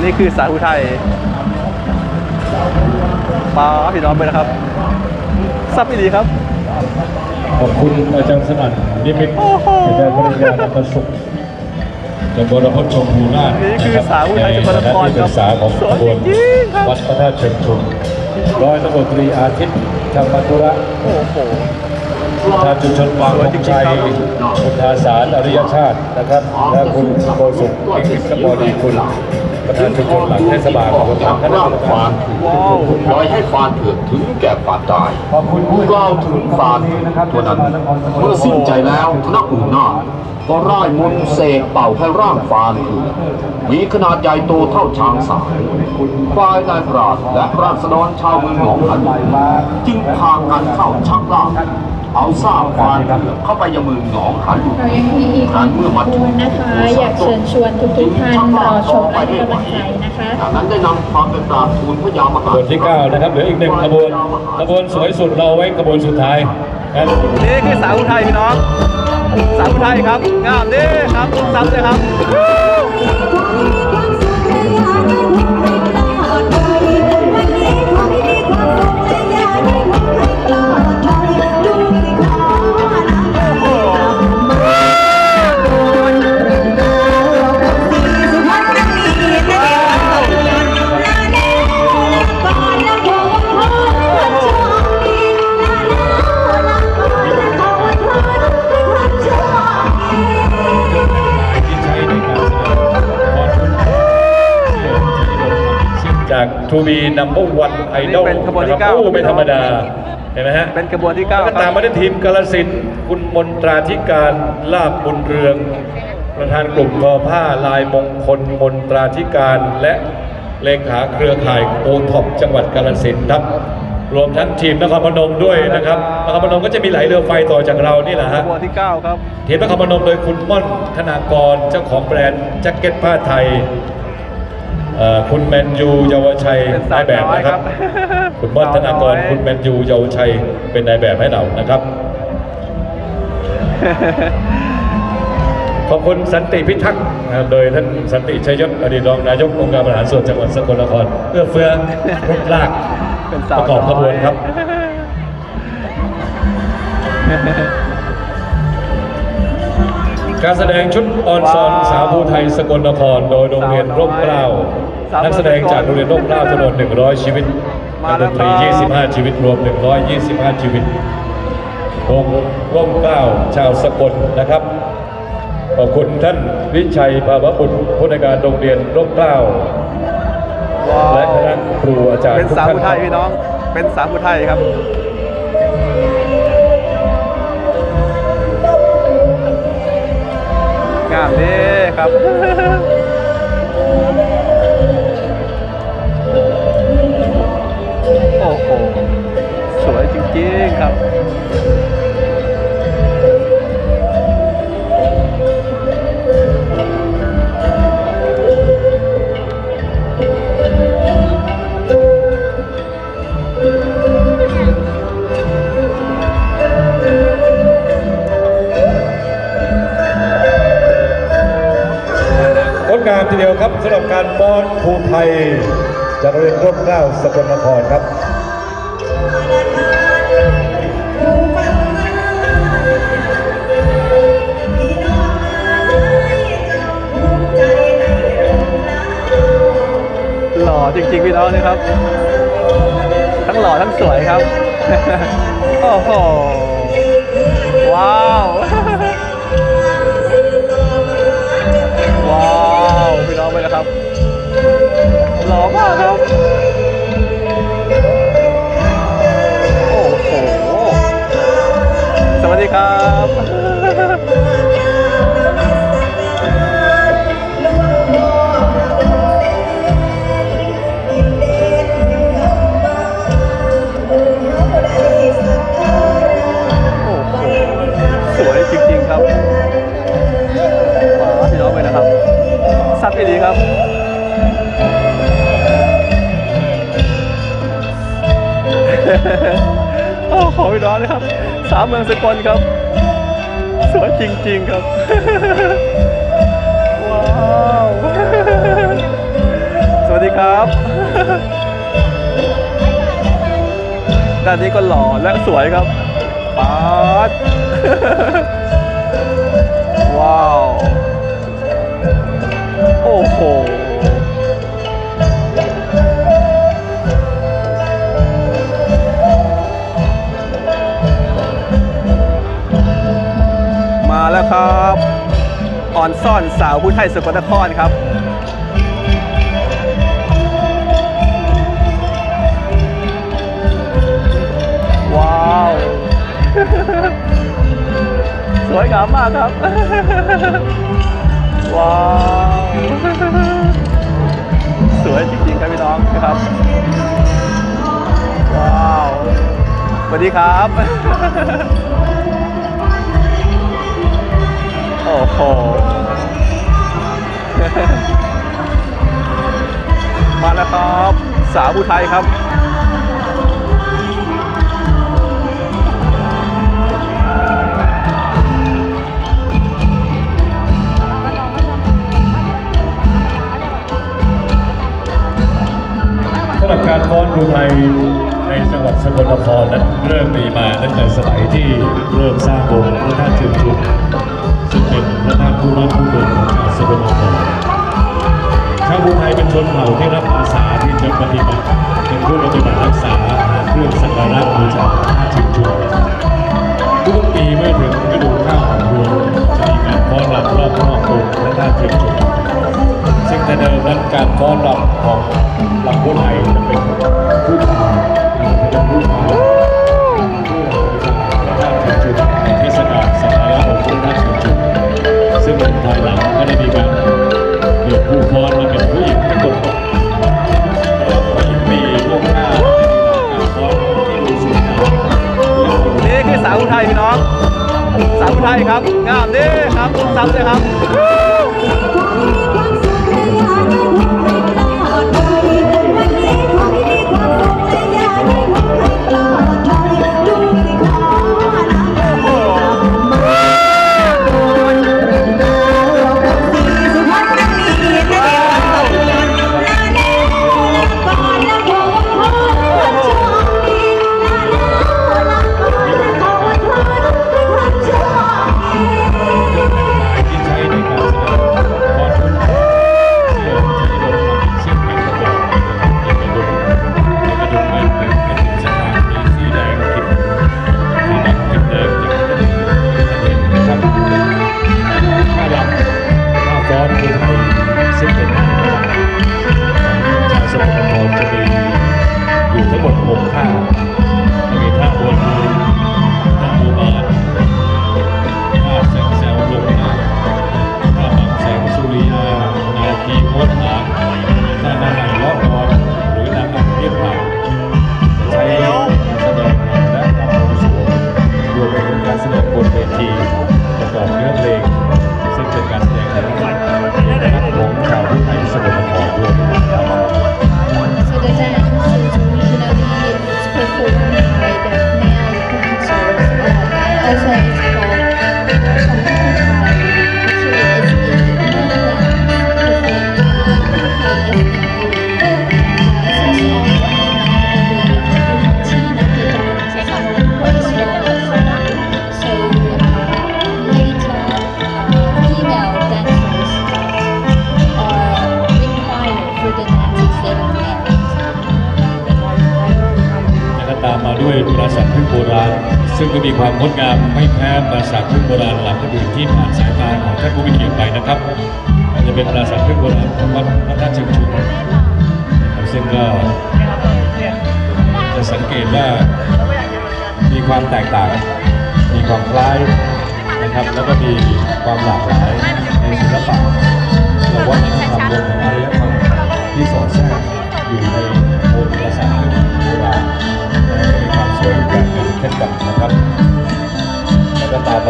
นนี้คือสาอุทัยปลาพี่น้องไปนะครับซับอีดีครับ ขอบคุณอาจารย์สนั่นนิมิตโอ้โห อาจารย์ปริญญานันทสุขจากบรพจน์ชมพูนาถนี่คือนะรับสาวอุทัยในสกลนครฐานะที่ปรึกษาของขบวนสวยจริงๆครับ วัดพระธาตุเชิงชุมร้อยตำรวจตรีอาทิตย์ธรรมธุระโอ้โห ประธานชุมชนวังมงชัยคุณอาสารอริยชาตินะครับ และคุณโกสุขอิงกิจบดีคุณ ประธานชุมชนหลังเทศบาลของทางคณะกรร่ารมฟาการนเถื่อนปล่อยให้ฟานเถื่อนถึงแก่ความตายขอบคุณผู้กล่าวถึงฟานตัวนั้นเมื่อสิ้นใจแล้วธนอุ่นนาถก็ร่ายมนต์เสกเป่าให้ร่างฟานเถื่อนมีขนาดใหญ่โตเท่าช้างสายฝ่ายนายปราชญ์และราษฎรชาวเมืองหนองหันจึงพากันเข้าชักลาก เอาซากฟานเถื่อนเข้าไปยังเมืองหนองหันเรายังมีอีกหนึ่งขบวนนะคะ อยากเชิญชวนทุกๆท่านรอชมและให้กำลังใจนะคะจากนั้นได้นำความเป็นกราบทูลพระยามขหาบวนที่ 9 นะครับ เหลืออีกหนึ่งขบวนขบวนสวยสุดเราไว้ขบวนสุดท้ายครับนี่คือสาอุทัยพี่น้องสาอุทัยครับงามนี่ครับซับเลยครับ จากทูบีนัมเบอร์วันไอดอลนี่เป็นขบวนที่นะครับเก้า โอ้ไม่ธรรมดา เห็นไหมฮะเป็นกระบวนที่เก้าแล้วก็คตารัมบ มาด้วยทีมกาลสินธุ์คุณมนตราธิการลาบบุญเรือง ประธานกลุ่มทอผ้าลายมงคลมนตราธิการและเลขาเครือข่ายโอท็อปจังหวัดกาลสินธุ์ครับ รวมทั้งทีมนครพนมด้วยนะครับนครพนมก็จะมีไหลเรือไฟต่อจากเรานี่แหละกฮะระบวนที่เก้าครับ ทีมนครพนมโดยคุณม่อนธนากรเจ้าของแบรนด์แจ็คเก็ตผ้าไทย เอ่อคุณแมนยูเยาวชัยเป็นสานายวแบบน้อยนะครับครับคุณม่อนธนากรสาวน้อยคุณแมนยูเยาวชัยเป็นนายแบบให้เรานะครับ ขอบคุณสันติพิทักษ์นะครับโดยท่านสันติชัยยศอดีตรองนายกองค์การบริหารส่วนจังหวัดสกลนครเพื่อเฟื้อรุกลาก เป็นปสาวระกอบขบวนครับ การแสดงชุดออนซอนว้าวสาวภูไทยสกลนคร โดยโรงเรียนร่มเกล้าสาวน้อยนักแสดงจากโรงเรียนร่มเกล้าจำนวน 100 ชีวิตมานักดแล้วนตรีครับ25 ชีวิตรวม 125 ชีวิตวงร่มเกล้าชาวสกลนะครับขอบคุณท่านวิชัยภาวะบุตรผู้ในวยการโรงเรียนร่มเกล้าว้าวและคณะครูอาจารย์เป็นทุกสาวท่านอุทัยพี่น้องเป็นสาวอุทัยครับ การป้อนภูไทยจากโรงเรียนร่มเกล้าสกลนครครับหล่อจริงๆพี่น้องนี่ครับ ทั้งหล่อทั้งสวยครับ โอ้โห ว้าว หล่อมากครับ โอ้โห สวัสดีครับ โอ้โห สวยจริงๆครับมาพี่น้องไปนะครับ ซับดีครับ โอ้โหพี่น้องนะครับ สามเมืองสกลครับ สวยจริง ๆ ครับ ว้าว สวัสดีครับ ด้านนี้ก็หล่อและสวยครับป๊าด ว้าว ครับอ่อนซ่อนสาวผู้ไทยสกลนครครับว้าว สวยงามมากครับ ว้าว สวยจริงๆครับพี่น้องนะครับ ว้าวสวัสดีครับ อ้โหมาแล้วครับ สาวผู้ไทยครับสำหรับการฟ้อนดูไทยในจังหวัดสกลนครนั้นเริ่มมีมาตั้งแต่สมัยที่เริ่มสร้างองค์พระธาตุเชิ งชุมซึ่งเป็นพระธาตุผู้รักผู้เดินของชาวสกลนครชาวภูไทยเป็นชนเผ่าที่รับอาสาที่จะปฏิบัติเป็นผู้ปฏิบัติรักษาเครื่องสักการะบูชาพระธาตุชิงชุมทุกปีเมื่อถึงฤดูข้าวของรวงจะมีการฟ้อนรำรอบรอบองค์พระธาตุชิงชุมซึ่งแต่เดิมนั้นการฟ้อนรำของลำพูนไทยจะเป็นผู้ชายนะเป็นผู้ชา สาวผู้ไทยครับงามดีครับซ้ำเลยครับ ความงดงามไม่แพ้ปราสาทพึ่งโบราณหลังอื่นที่ผ่านสายตาของท่านผู้มีเกียรติไปนะครับอาจจะเป็นปราสาทพึ่งโบราณของวัดพระธาตุเชิงชุมนซึ่งก็จะสังเกตว่ามีความแตกต่าง มีความคล้ายนะครับ แล้วก็มีความหลากหลายในศิลปะและวัฒนธรรม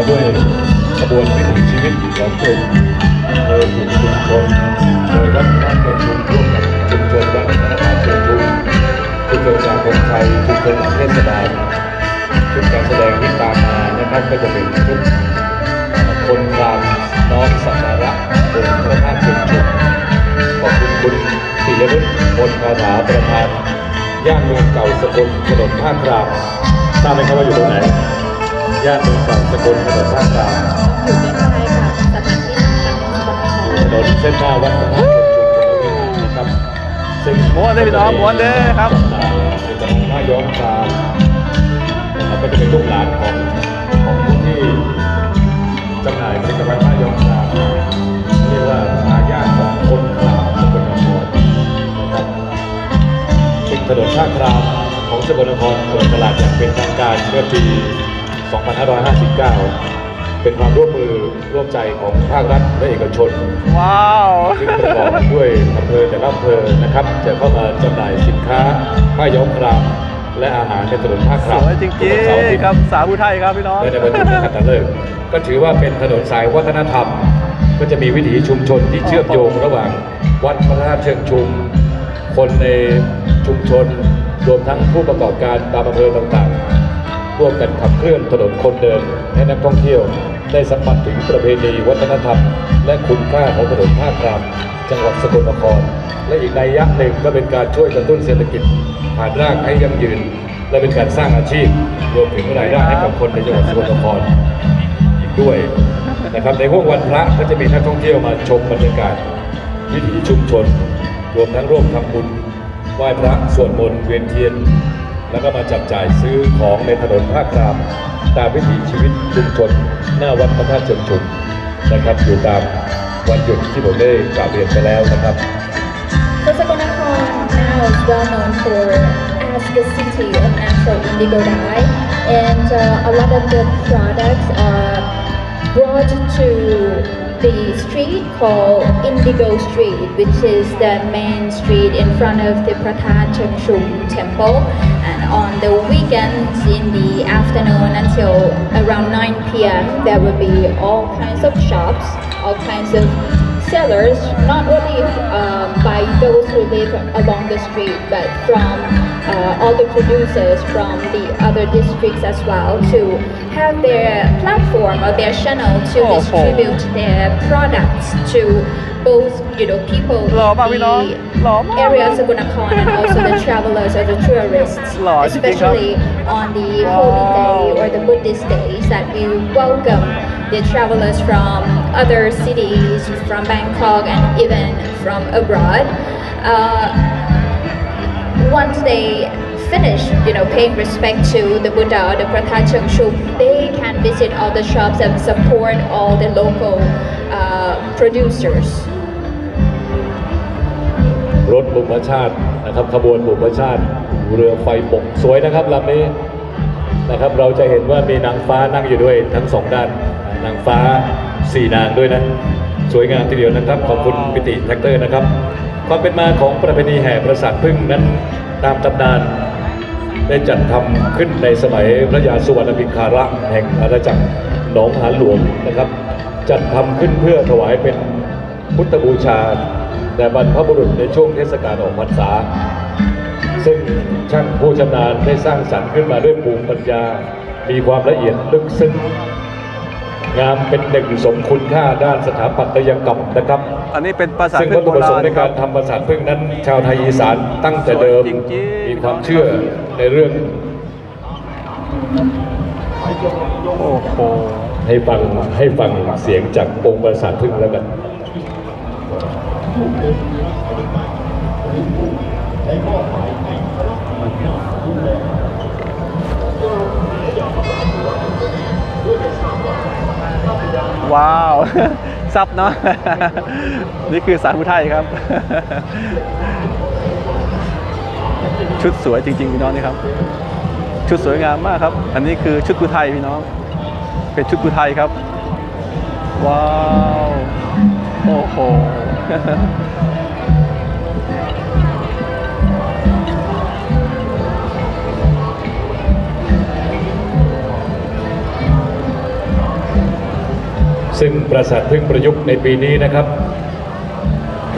มาด้วยขบวนวิถีชีวิตของกลุ่มโดยกลุ่มชุมชนโดยวัฒนธรรมชุมชนร่วมกับชุมชนวัฒนธรรมชุมชนชุมชนสังคมไทยชุมชนเทศบาลชุดการแสดงที่ตามมานะครับก็จะเป็นชุดคนรำน้อมสักการะองค์พระธาตุเชิงชุมขอบคุณคุณปิยรุตาถาประธานย่านเมืองเก่าสกลถนนท่าครามทราบไหมครับว่าอยู่ตรงไหน ย่านเมืองเก่าสกลถนนท่าครามอยู่ใกล้ๆกับสถานที่สำคัญของสกลนครถนนเส้นหน้าวัดพระธาตุเชิงชุมนะครับซึ่งม้วนเด้อพี่น้องม้วนเด้อครับเป็นตำนานผ้าย้อมครามนะครับก็จะเป็นลูกหลานของของผู้ที่จำหน่ายผลิตภัณฑ์ผ้าย้อมครามเรียกว่าทายาทของคนครามสกลนครนะครับซึ่งถนนท่าครามของสกลนครเปิดตลาดอย่างเป็นทางการเมื่อปี 2559 เป็นความร่วมมือร่วมใจของภาครัฐและเอกชน ว้าว ซึ่งประกอบด้วยอำเภอแต่ละอำเภอนะครับ จะเข้ามาจำหน่ายสินค้าผ้าย้อมครามและอาหารในถนนท่าคสรามวยจริงทุกวันเสาร์อาทิตๆย์ครับสาวผู้ไทยครับพี่น้อง และในวันหยุดนักขัตฤกษ์ก็ถือว่าเป็นถนนสายวัฒนธรรม ก็จะมีวิถีชุมชนที่เชื่อมโยงระหว่าง วัดพระธาตุเชิงชุม คนในชุมชนรวมทั้งผู้ประกอบการตามอำเภอต่างๆ ร่วมกันขับเคลื่อนถนนคนเดินให้นักท่องเที่ยว ได้สัมผัสถึงประเพณีวัฒนธรรม และคุณค่าของถนนท่าครามจังหวัดสกลนคร และอีกในัยยะหนึ่งก็เป็นการช่วยกระตุ้นเศรษฐกิจผ่านรากให้ยั่งยืน และเป็นการสร้างอาชีพ รวมถึงรายได้ให้กับคนในจังหวัดสกลนครอีกด้วยนะครับในห่วงวันพระก็จะมีนักท่องเที่ยวมาชมบรรยากาศวิถีชุมชน รวมทั้งร่วมทำบุญไหว้พระสวดมนต์เวียนเทียน แล้วก็มาจับจ่ายซื้อของในถนนภาคกลางตามวิถีชีวิตชุมชนหน้าวัดพระธาตุเชิงชุมนะครับ อยู่ตามวันหยุดที่ผมได้กล่าวเรียนไปแล้วนะครับ So Sakonakon now is well known for as the city of natural indigo dye, and uh, a lot of the products are brought to the street called Indigo Street, which is the main street in front of the Prathat Chengshum temple. And on the weekends in the afternoon until around 9 p.m., there will be all kinds of shops, all kinds of sellers, not only um, by those who live along the street, but from uh, all the producers from the other districts as well to have their platform or their channel to oh, distribute oh. their products to both you know people in the areas of Gunakhon and also the travelers or the tourists, especially on the holy day or the Buddhist days that we welcome the travelers from other cities, from Bangkok and even from abroad. Uh, once they finish, you know, paying respect to the Buddha or the Prathat Chengshum, they can visit all the shops and support all the local uh, producers. รถบุพชาตินะครับขบวนบุพชาติเรือไฟบกสวยนะครับลำนี้นะครับเราจะเห็นว่ามีนางฟ้านั่งอยู่ด้วยทั้งสองด้าน นางฟ้าสี่นางด้วยนะ สวยงามทีเดียวนะครับ ขอบคุณปิติแท็กเตอร์นะครับ ความเป็นมาของประเพณีแห่ประสาทพึ่งนั้นตามตำนาน ได้จัดทำขึ้นในสมัยพระยาสุวรรณบิคาระแห่งอาณาจักรหนองหานหลวงนะครับ จัดทำขึ้นเพื่อถวายเป็นพุทธบูชาแด่บรรพบุรุษในช่วงเทศกาลออกพรรษา ซึ่งช่างผู้ชำนาญได้สร้างสรรค์ขึ้นมาด้วยภูมิปัญญา มีความละเอียดลึกซึ้ง งามเป็นหนึ่งสมคุณค่าด้านสถาปัตยกรรมนะครับอันนี้เป็นภาษาซึ่งพึ่วังตถุโบประสรางณค์ในครักาบรทำประสาทพึ่งนั้น ชาวไทยอีสานตั้งแต่เดิมสวยจริงๆมีความเชื่อในเรื่องโอ้โหให้ฟังให้ฟังเสียงจากองค์ประสาทพึ่งแล้วกัน ว้าว ซับเนาะ นี่คือสารผู้ไทยครับ ชุดสวยจริงๆพี่น้องนี่ครับ ชุดสวยงามมากครับ อันนี้คือชุดกุไทยพี่น้อง เป็นชุดกุไทยครับ ว้าว โอ้โห ซึ่งประสาทพึ่งประยุกต์ในปีนี้นะครับ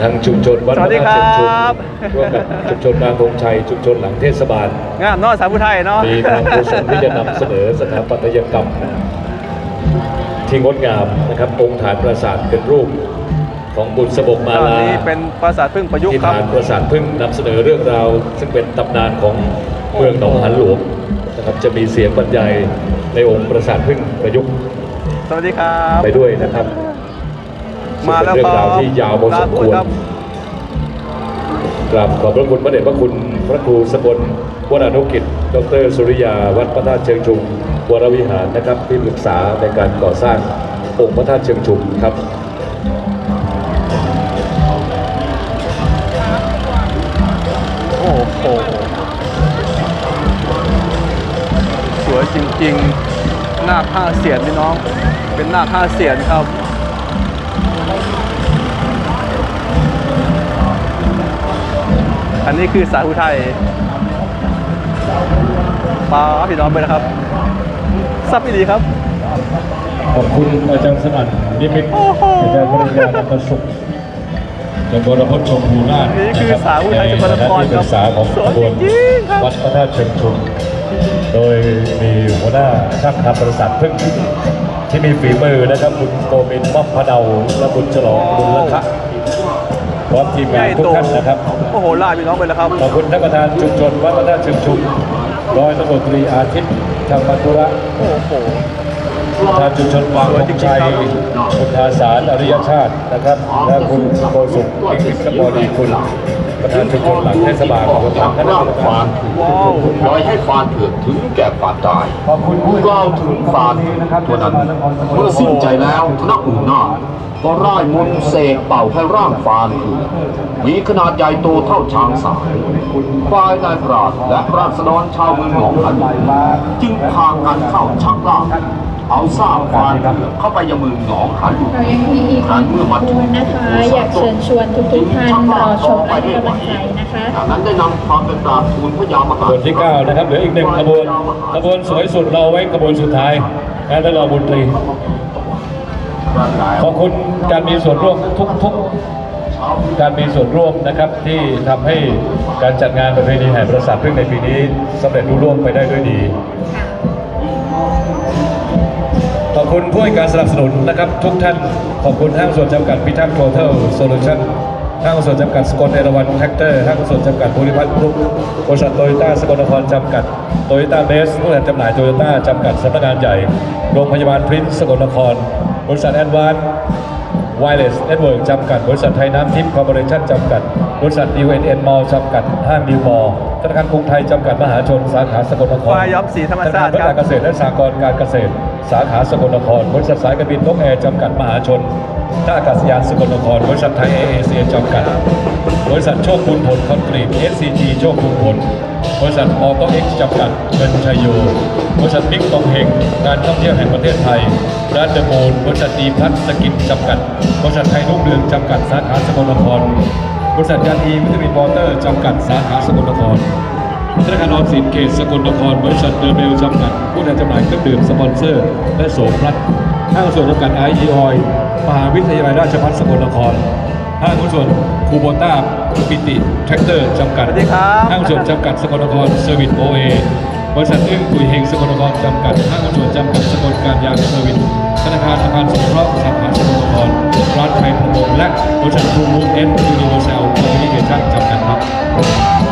ทางชุมชนวัดสวัสดีพะธาตุเชิงชุมครับร่วมกับชุมชนบางธงชัยชุมชนหลังเทศบาล งามเนาะสารผู้ไทยเนาะ มีความประสงค์ที่จะนำเสนอสถาปัตยกรรม ที่งดงามนะครับองค์ฐานปราสาทเป็นรูปของบุญสบกมาตอนลา นี้เป็นปราสาทพึ่งประยุกที่ต์ครับทางประสานพึ่งนำเสนอเรื่องราว ซึ่งเป็นตำนานของเมืองหนองหานหลวงนะครับจะมีเสียงบรรยายในองค์ประสานพึ่งประยุกต์ สวัสดีครับไปด้วยนะครับมาแล้วซึ่งคเป็นรัเรื่องราวบที่ยาวพอสมควรครับกราบขอบพระคุณพระเดชพระคุณพระครูสกลวรานุกิจ ดรสุริยา วัดพระธาตุเชิงชุมวรวิหารนะครับที่ปรึกษาในการก่อสร้างองค์พระธาตุเชิงชุมครับโอ้โหสวยจริงๆห น้าผ้าเสียนพี่น้อง เป็นหน้าผ้าเสียนครับอันนี้คือสาธุไทยปลาพี่น้องไปนะครับ ซับอีดีครับ ขอบคุณอาจารย์สนั่นนิมิตโอ้โหอาจารย์ปริญญาธรรมสุขจังหวัดพจน์ชมพูนาถนี่คือสาวอุทัยสกลนครในฐานะที่ปรึกษาของครับขบวนสวยจริงๆครับวัดพระธาตุเชิงชุม โดยมีหัวหน้าช่างทำบริษัทพึ่งที่มีฝีมือนะครับคุณโกมินม่อมพะเดาและคุณฉลองบุญละคะพร้อมทีมใหงานญ่ทุกโตท่านนะครับ โอ้โหลาพี่น้องไปแล้วครับ ขอบคุณท่านประธานชุมชนวัดพระธาตุเชิงชุมร้อยตำรวจตรีอาทิตย์ธรรมธุระโอ้โหประธานชุมชนวางธงชัยคุณอาสารอริยชาตินะครับ และคุณโกสุขอิกิจบดีคุณ ประธานชุมชนหลังเทศบาลของทางคณะร่ากรงรมฟาการนถูกปล่อยให้ฟานเถื่อนถึงแก่ความตายขอบคุณผู้กล่าวถึงฟานตัวนั้นเมื่อสิ้นใจแล้วทนักอุ่นหน้าจก็ร่ายมนต์เสกเป่าให้ร่างฟานเถื่อนมีขนาดใหญ่โตเท่าช้างสายฝ่ายนายปราชญ์และราษฎรชาวเมืองหนองหันจึงพากันเข้าชักลาก เอาซากฟานเถื่อนเข้าไปยังเมืองหนองหันเรายังมีอีกหนึ่งขบวนนะคะ อยากเชิญชวนทุกๆท่านรอชมและให้กำลังใจนะคะจากนั้นได้นำความเป็นกราบทูลพระยามหาขบวนที่9นะครับเหลืออีกหนึ่งขบวนขบวนสวยสุดเราไว้ขบวนสุดท้ายนะท่านรองบุญตรีขอบคุณการมีส่วนร่วมทุกๆการมีส่วนร่วมนะครับที่ทำให้การจัดงานประเพณีแห่ประสาทพึ่งในปีนี้สำเร็จรุ่ร่วงไปได้ด้วยดี ขอบคุณผู้ให้การสนับสนุนนะครับ ทุกท่าน ขอบคุณห้างส่วนจำกัดพิทักษ์โทเทลโซลูชันห้างส่วนจำกัดสกลเอราวันแท็กเตอร์ห้างส่วนจำกัดบริพัฒน์กรุ๊ปบริษัทโตโยต้าสกลนครจำกัดโตโยต้าเบสผู้แทนจำหน่ายโตโยต้าจำกัดสำนักงานใหญ่ โรงพยาบาลพรินซ์สกลนคร บริษัทแอดวาน Wireless Network จำกัด บริษัทไทยน้ำทิพย์คอร์ปอเรชั่นจำกัด บริษัท UNN Mall จำกัด ห้างดิวมอลธนาคารกรุงไทยจำกัด มหาชน สาขาสกลนครฝ่ายย้อมสีธรรมชาติธนคครับเพื่อการเกษตรและสหกรณ์การเกษตร สาขาสกลนคร บริษัทสายการบินนกแอร์จำกัด มหาชนท่าอากาศยานสกลนคร บริษัทไทยเอเอเชียจำกัด บริษัทโชคบุญผลคอนกรีต SCG โชคบุญผล บริษัทออโตเอ็กซ์จำกัดเงินชัยโย บริษัทบิ๊กตองเฮงการท่องเที่ยวแห่งประเทศไทยร้านเดอะโมนบริษัทดีพัฒน์สกินจำกัด บริษัทไทยรุ่งเรืองจำกัดสาขาสกลนคร บริษัทยานอีวิตามินวอเตอร์จำกัดสาขาสกลนครธนาคารออมสินเขตสกลนคร บริษัทเดอเบลจำกัด ผู้แทนจำหน่ายเครื่องดื่มสปอนเซอร์ และโสมพลัดห้างส่วนจำกัดไอเอออยมหาวิทยาลัยราชภัฏสกลนครห้างหุ้นส่วนคูโบต้าปิติแทรกเตอร์จำกัดสวัสดีครับห้างส่วนจำกัดสกลนครเซอร์วิสโอเอ บริษัทอึ้งปุ๋ยเฮงสกลนครจำกัดห้างหุ้นจำกัดสกลการยางเซอร์วิสธนาคารอาคารสงเคราะห์สาขาสกลนครร้านไทยพมงและบริษัทภูมิเอ็นยูนิเวอร์แซลคอมมิวนิเคชั่นจำกัดครับ